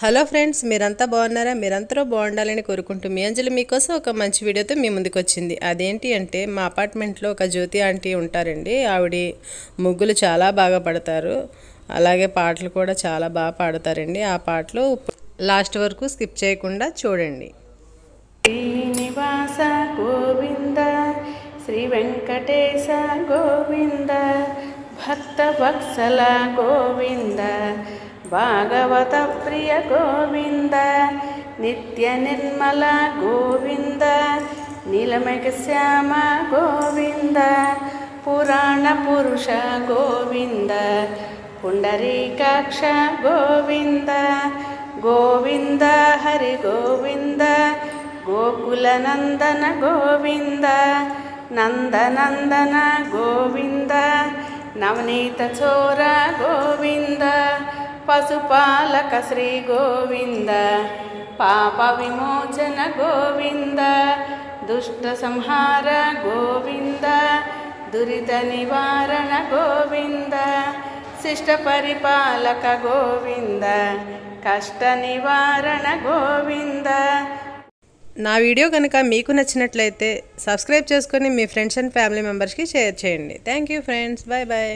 Hello friends మీరంతా బాగున్నారా? మీరంతా బాగుండాలని కోరుకుంటూ మీ అంజలి మీకోసం ఒక మంచి వీడియోతో మీ ముందుకు వచ్చింది అదేంటి అంటే మా అపార్ట్మెంట్లో ఒక జ్యోతి ఆంటీ ఉంటారండి. ఆవిడ ముగ్గులు చాలా బాగా పడతారు. అలాగే పాటలు కూడా చాలా బాగా పాడతారండి. ఆ పాటలు లాస్ట్ వరకు స్కిప్ చేయకుండా చూడండి. శ్రీనివాస గోవింద శ్రీ వెంకటేశ గోవింద భక్త వత్సల గోవింద భాగవత ప్రియ గోవింద నిత్య నిర్మల గోవింద నీలమేఘ శ్యామ గోవింద పురాణ పురుష గోవింద పుండరీకాక్ష గోవింద గోవింద హరి గోవింద గోకులనందన గోవింద నందనందన గోవింద నవనీత చోర గోవింద పశుపాలక శ్రీ గోవింద పాప విమోచన గోవింద దుష్ట సంహార గోవింద దురిత నివారణ గోవింద శిష్ట పరిపాలక గోవింద కష్ట నివారణ గోవింద. నా వీడియో కనుక మీకు నచ్చినట్లయితే సబ్స్క్రైబ్ చేసుకొని మీ ఫ్రెండ్స్ అండ్ ఫ్యామిలీ మెంబర్స్కి షేర్ చేయండి. Thank you friends. Bye bye